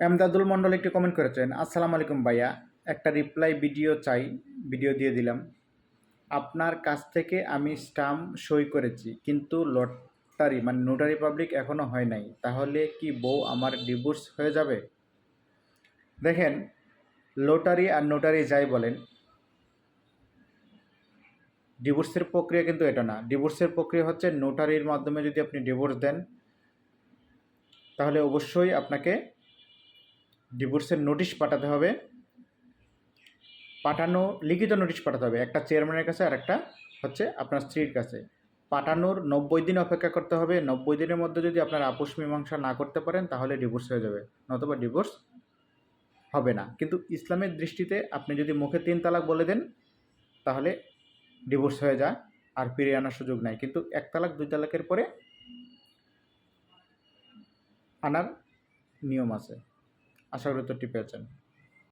এমদাদুল মণ্ডল একটি কমেন্ট করেছেন, আসসালামু আলাইকুম ভাইয়া, একটা রিপ্লাই ভিডিও চাই ভিডিও দিয়ে দিলাম। আপনার কাছ থেকে আমি স্টাম্প সই করেছি, কিন্তু লটারি মানে নোটারি পাবলিক এখনও হয় নাই, তাহলে কি বউ আমার ডিভোর্স হয়ে যাবে? দেখেন লটারি আর নোটারি যাই বলেন ডিভোর্সের প্রক্রিয়া কিন্তু এটা না। ডিভোর্সের প্রক্রিয়া হচ্ছে নোটারির মাধ্যমে যদি আপনি ডিভোর্স দেন, তাহলে অবশ্যই আপনাকে ডিভোর্সের নোটিশ পাঠাতে হবে। পাঠানো, লিখিত নোটিশ পাঠাতে হবে। একটা চেয়ারম্যানের কাছে আর একটা হচ্ছে আপনার স্ত্রীর কাছে। পাঠানোর নব্বই দিন অপেক্ষা করতে হবে। নব্বই দিনের মধ্যে যদি আপনার আপোষ মীমাংসা না করতে পারেন, তাহলে ডিভোর্স হয়ে যাবে। নতুবা ডিভোর্স হবে না। কিন্তু ইসলামের দৃষ্টিতে আপনি যদি মুখে তিন তালাক বলে দেন, তাহলে ডিভোর্স হয়ে যায় আর ফিরে আনার সুযোগ নাই। কিন্তু এক তালাক, দুই তালাকের পরে আনার নিয়ম আছে। আশা করি উত্তরটি পেয়েছেন।